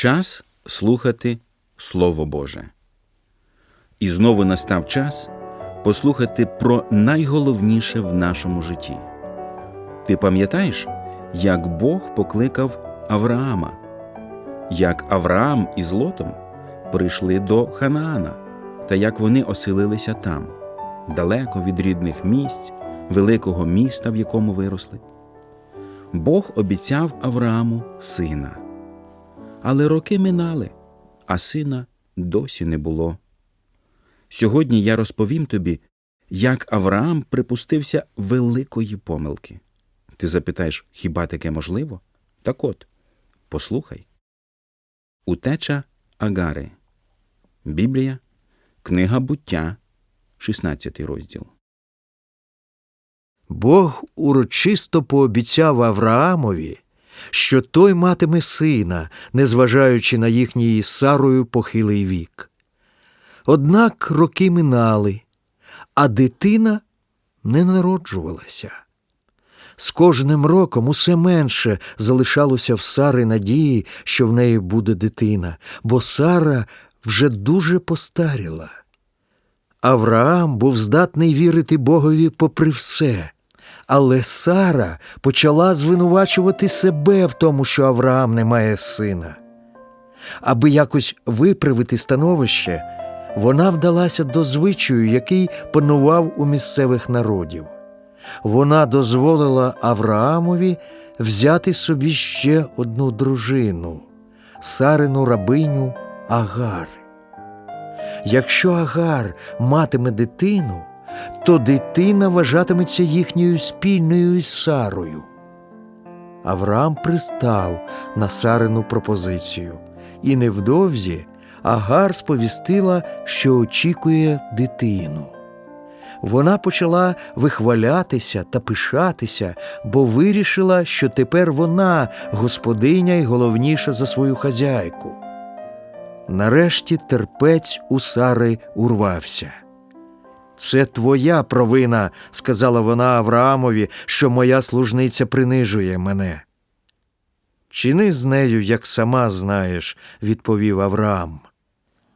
Час слухати Слово Боже. І знову настав час послухати про найголовніше в нашому житті. Ти пам'ятаєш, як Бог покликав Авраама, як Авраам із Лотом прийшли до Ханаана, та як вони оселилися там, далеко від рідних місць, великого міста, в якому виросли. Бог обіцяв Аврааму сина. Але роки минали, а сина досі не було. Сьогодні я розповім тобі, як Авраам припустився великої помилки. Ти запитаєш, хіба таке можливо? Так от, послухай. Утеча Агари. Біблія, Книга буття, 16 розділ. Бог урочисто пообіцяв Авраамові, що той матиме сина, незважаючи на їхній Сарою похилий вік. Однак роки минали, а дитина не народжувалася. З кожним роком усе менше залишалося в Сари надії, що в неї буде дитина, бо Сара вже дуже постаріла. Авраам був здатний вірити Богові попри все. Але Сара почала звинувачувати себе в тому, що Авраам не має сина. Аби якось виправити становище, вона вдалася до звичаю, який панував у місцевих народів. Вона дозволила Авраамові взяти собі ще одну дружину Сарину рабиню Агар. Якщо Агар матиме дитину, то дитина вважатиметься їхньою спільною із Сарою. Авраам пристав на Сарину пропозицію, і невдовзі Агар сповістила, що очікує дитину. Вона почала вихвалятися та пишатися, бо вирішила, що тепер вона господиня і головніша за свою хазяйку. Нарешті терпець у Сари урвався. Це твоя провина, сказала вона Авраамові, що моя служниця принижує мене. Чини з нею, як сама знаєш, відповів Авраам.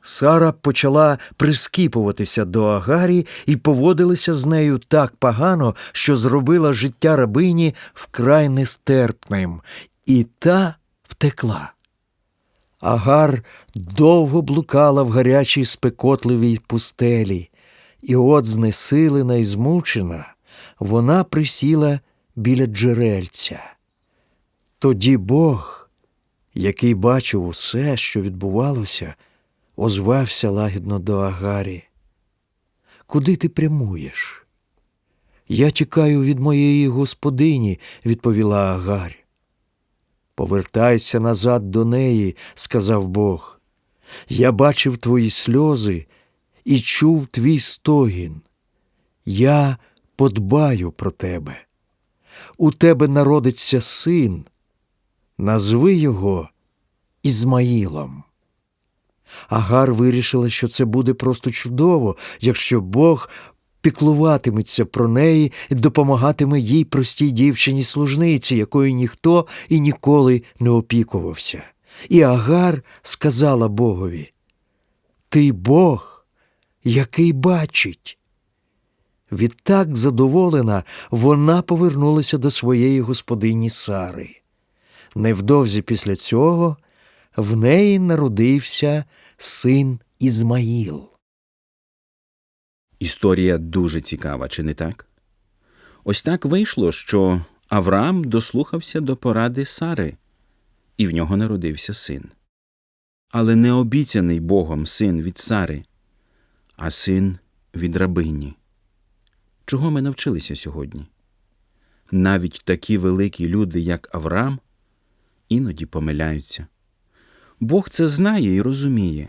Сара почала прискіпуватися до Агарі і поводилася з нею так погано, що зробила життя рабині вкрай нестерпним, і та втекла. Агар довго блукала в гарячій спекотливій пустелі, і от, знесилена і змучена, вона присіла біля джерельця. Тоді Бог, який бачив усе, що відбувалося, озвався лагідно до Агарі. Куди ти прямуєш? Я тікаю від моєї господині, відповіла Агарь. Повертайся назад до неї, сказав Бог. Я бачив твої сльози і чув твій стогін. Я подбаю про тебе. У тебе народиться син, назви його Ізмаїлом. Агар вирішила, що це буде просто чудово, якщо Бог піклуватиметься про неї і допомагатиме їй простій дівчині служниці, якою ніхто і ніколи не опікувався. І Агар сказала Богові: Ти Бог, який бачить. Відтак задоволена, вона повернулася до своєї господині Сари. Невдовзі після цього в неї народився син Ізмаїл. Історія дуже цікава, чи не так? Ось так вийшло, що Авраам дослухався до поради Сари, і в нього народився син. Але не обіцяний Богом син від Сари, а син від рабині. Чого ми навчилися сьогодні? Навіть такі великі люди, як Авраам, іноді помиляються. Бог це знає і розуміє.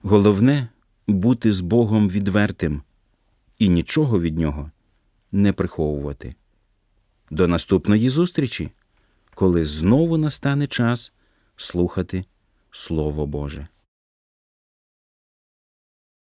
Головне бути з Богом відвертим і нічого від нього не приховувати. До наступної зустрічі, коли знову настане час слухати Слово Боже.